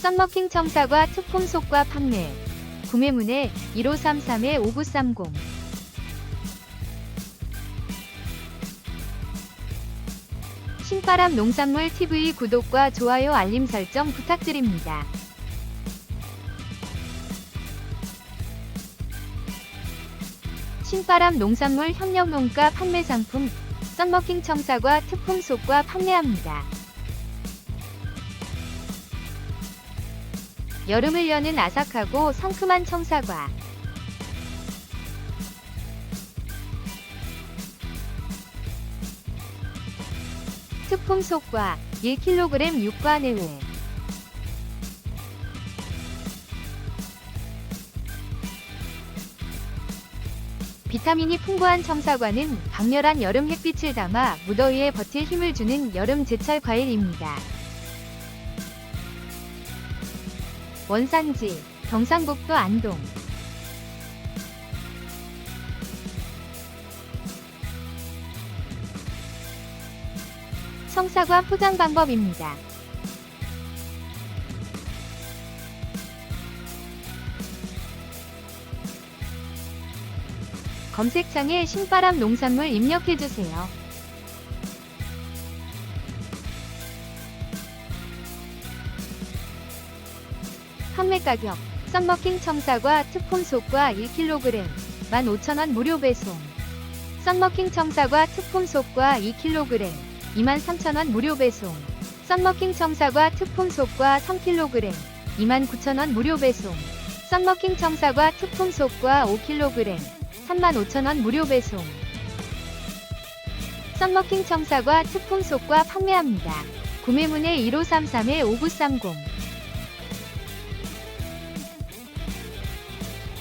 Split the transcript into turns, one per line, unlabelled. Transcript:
썬머킹 청사과 특품 속과 판매. 구매문의 1533-5930. 신바람 농산물 TV 구독과 좋아요 알림 설정 부탁드립니다. 신바람 농산물 협력농가 판매 상품 썬머킹 청사과 특품 속과 판매합니다. 여름을 여는 아삭하고 상큼한 청사과 특품 속과 1kg 육과 내외 비타민이 풍부한 청사과는 강렬한 여름 햇빛을 담아 무더위에 버틸 힘을 주는 여름 제철 과일입니다. 원산지 경상북도 안동 청사과 포장 방법입니다. 검색창에 신바람 농산물 입력해주세요. 판매 가격 썬머킹 청사과 특품 속과 1kg 15,000원 무료 배송. 썬머킹 청사과 특품 속과 2kg 23,000원 무료 배송. 썬머킹 청사과 특품 속과 3kg 29,000원 무료 배송. 썬머킹 청사과 특품 속과 5kg 35,000원 무료 배송. 썬머킹 청사과 특품 속과 판매합니다. 구매문의 1533-5930